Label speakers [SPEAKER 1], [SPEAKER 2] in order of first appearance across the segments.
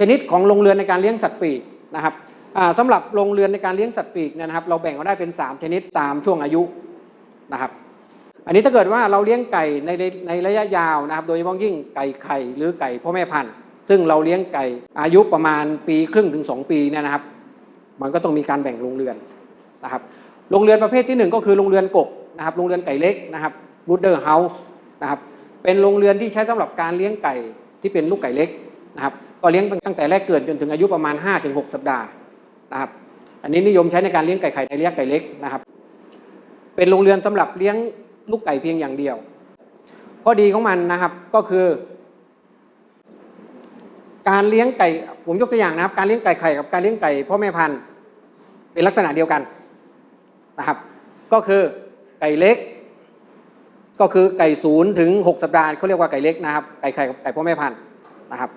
[SPEAKER 1] ชนิดของโรงเรือนในการเลี้ยงสัตว์ปีกนะครับสำหรับโรงเรือนในการเลี้ยงสัตว์ปีกเนี่ยนะครับ เราแบ่งออกได้เป็น 3 ชนิดตามช่วงอายุนะครับอันนี้ถ้าเกิดว่าเราเลี้ยงไก่ในในระยะยาวนะครับ โดยเฉพาะยิ่งไก่ไข่หรือไก่พ่อแม่พันธุ์ซึ่งเราเลี้ยงไก่อายุประมาณปีครึ่งถึง 2 ปีเนี่ยนะครับ มันก็ต้องมีการแบ่งโรงเรือนนะครับโรงเรือนประเภทที่หนึ่งก็คือโรงเรือนกบนะครับโรงเรือนไก่เล็กนะครับบูเดอร์เฮาส์นะครับเป็นโรงเรือนที่ใช้สำหรับการเลี้ยงไก่ที่เป็นลูกไก่เล็กนะครับ ก็เลี้ยงตั้งแต่แรกเกิดจนถึงอายุประมาณ 5-6 สัปดาห์นะครับอันนี้นิยมใช้ในการเลี้ยงไก่ไข่ในระยะไก่เล็กนะครับ เป็นโรงเรือนสำหรับเลี้ยงลูกไก่เพียงอย่างเดียวข้อดีของมันนะครับก็คือ การเลี้ยงไก่ผมยกตัวอย่างนะครับ การเลี้ยงไก่ไข่กับการเลี้ยงไก่พ่อแม่พันธุ์เป็นลักษณะเดียวกันนะครับ ก็คือไก่เล็ก ก็คือไก่ศูนย์ถึง6สัปดาห์เขาเรียกว่าไก่เล็กนะครับ ไก่ไข่กับไก่พ่อแม่พันธุ์นะครับ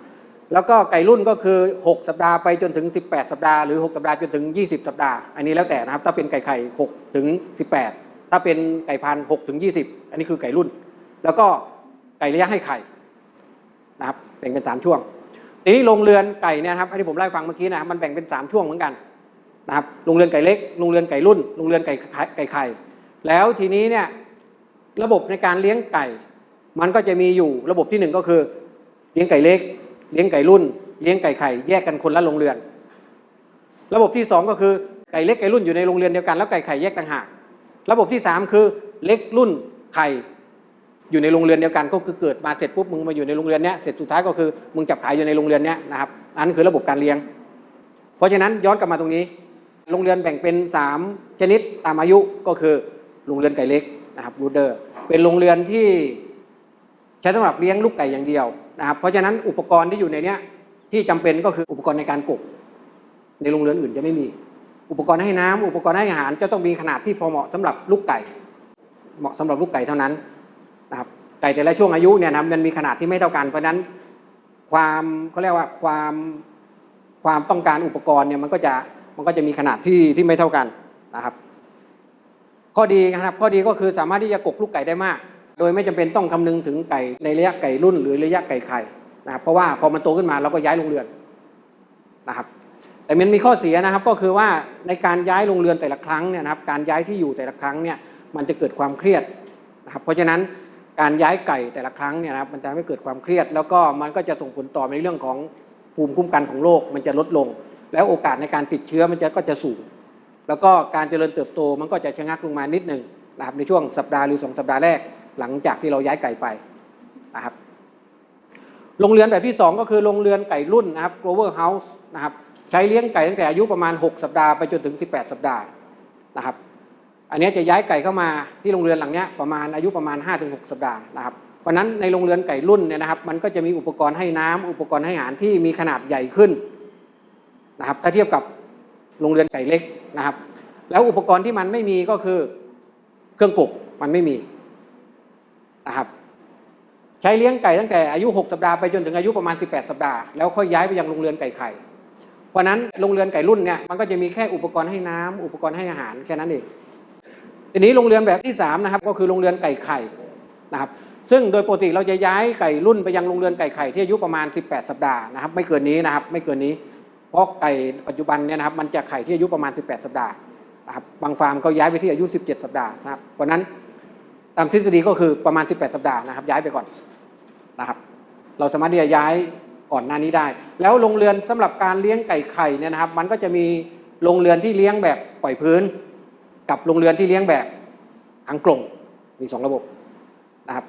[SPEAKER 1] แล้วก็ไก่รุ่นก็คือ 6 สัปดาห์ไปจนถึง 18 สัปดาห์หรือ 6 สัปดาห์จนถึง 20 สัปดาห์ อันนี้แล้วแต่นะครับ ถ้าเป็นไก่ไข่6ถึง 18 ถ้าเป็นไก่พันธุ์6ถึง 20 อันนี้คือไก่รุ่น แล้วก็ไก่ระยะให้ไข่นะครับแบ่งเป็นสามช่วง ทีนี้โรงเรือนไก่เนี่ยครับอันนี้ผมเล่าฟังเมื่อกี้นะครับมันแบ่งเป็น 3 ช่วงเหมือนกันนะครับโรงเรือนไก่เล็กโรงเรือนไก่รุ่นโรงเรือนไก่ไข่ไก่ไข่ แล้วทีนี้เนี่ยระบบในการเลี้ยงไก่ มันก็จะมีอยู่ระบบที่หนึ่งก็คือเลี้ยงไก่เล็ก เลี้ยงไก่รุ่น เลี้ยงไก่ไข่แยกกันคนละโรงเรือน ระบบที่สองก็คือไก่เล็กไก่รุ่นอยู่ในโรงเรือนเดียวกันแล้วไก่ไข่แยกต่างหาก ระบบที่สามคือเล็กรุ่นไข่อยู่ในโรงเรือนเดียวกันก็คือเกิดมาเสร็จปุ๊บมึงมาอยู่ในโรงเรือนเนี้ยเสร็จสุดท้ายก็คือมึงจับขายอยู่ในโรงเรือนเนี้ยนะครับอันนคือระบบการเลี้ยง เพราะฉะนั้นย้อนกลับมาตรงนี้โรงเรือนแบ่งเป็น 3 ชนิดตามอายุก็คือโรงเรือนไก่เล็กนะครับรูเดอร์เป็นโรงเรือนที่ใช้สำหรับเลี้ยงลูกไก่อย่างเดียว นะครับเพราะฉะนั้นอุปกรณ์ที่อยู่ในเนี้ยที่จำเป็นก็คืออุปกรณ์ในการกบ ในโรงเรือนอื่นจะไม่มี อุปกรณ์ให้น้ำอุปกรณ์ให้อาหารจะต้องมีขนาดที่พอเหมาะสำหรับลูกไก่ เหมาะสำหรับลูกไก่เท่านั้นนะครับไก่แต่ละช่วงอายุเนี่ยนะมันมีขนาดที่ไม่เท่ากัน เพราะฉะนั้นความเขาเรียกว่าความความต้องการอุปกรณ์เนี่ยมันก็จะมันก็จะมีขนาดที่ที่ไม่เท่ากันนะครับ ข้อดีนะครับข้อดีก็คือสามารถที่จะกกลูกไก่ได้มาก โดยไม่จำเป็นต้องคำนึงถึงไก่ในระยะไก่รุ่น หรือระยะไก่ไข่นะครับเพราะว่าพอมันโตขึ้นมาเราก็ย้ายโรงเรือนนะครับ แต่มันมีข้อเสียนะครับก็คือว่าในการย้ายโรงเรือนแต่ละครั้งเนี่ยนะครับการย้ายที่อยู่แต่ละครั้งเนี่ยมันจะเกิดความเครียดนะครับเพราะฉะนั้นการย้ายไก่แต่ละครั้งเนี่ยนะครับมันจะทำให้เกิดความเครียด แล้วก็มันก็จะส่งผลต่อในเรื่องของภูมิคุ้มกันของโรคมันจะลดลง แล้วโอกาสในการติดเชื้อมันจะก็จะสูง แล้วก็การเจริญเติบโตมันก็จะชะงักลงมานิดหนึ่งนะครับในช่วงสัปดาห์หรือสองสัปดาห์แรก หลังจากที่เราย้ายไก่ไปนะครับโรงเรือนแบบที่ 2 ก็คือโรงเรือนไก่รุ่นนะครับ Grover House นะครับใช้เลี้ยงไก่ตั้งแต่อายุประมาณ 6 สัปดาห์ไปจนถึง 18 สัปดาห์นะครับ อันนี้จะย้ายไก่เข้ามาที่โรงเรือนหลังเนี้ยประมาณอายุประมาณ 5-6 สัปดาห์นะครับเพราะนั้นในโรงเรือนไก่รุ่นเนี่ยนะครับ มันก็จะมีอุปกรณ์ให้น้ำอุปกรณ์ให้อาหารที่มีขนาดใหญ่ขึ้นนะครับ ถ้าเทียบกับโรงเรือนไก่เล็กนะครับ แล้วอุปกรณ์ที่มันไม่มีก็คือเครื่องกบมันไม่มี นะครับ ใช้เลี้ยงไก่ตั้งแต่อายุ 6 สัปดาห์ไปจนถึงอายุประมาณ 18 สัปดาห์แล้วค่อยย้ายไปยังโรงเรือนไก่ไข่เพราะนั้นโรงเรือนไก่รุ่นเนี่ยมันก็จะมีแค่อุปกรณ์ให้น้ำอุปกรณ์ให้อาหารแค่นั้นเองทีนี้โรงเรือนแบบที่3นะครับก็คือโรงเรือนไก่ไข่นะครับซึ่งโดยปกติเราจะย้ายไก่รุ่นไปยังโรงเรือนไก่ไข่ที่อายุประมาณ 18 สัปดาห์นะครับไม่เกินนี้นะครับไม่เกินนี้เพราะไก่ปัจจุบันเนี่ยนะครับมันจะไข่ที่อายุประมาณ 18 สัปดาห์นะครับบางฟาร์มก็ย้ายไปที่อายุ 17 สัปดาห์นะครับเพราะนั้น ตามทฤษฎีก็คือประมาณ 18 สัปดาห์นะครับ ย้ายไปก่อนนะครับ เราสามารถที่จะย้ายก่อนหน้านี้ได้ แล้วโรงเรือนสำหรับการเลี้ยงไก่ไข่เนี่ยนะครับ มันก็จะมีโรงเรือนที่เลี้ยงแบบปล่อยพื้น กับโรงเรือนที่เลี้ยงแบบขังกลงมีสองระบบนะครับ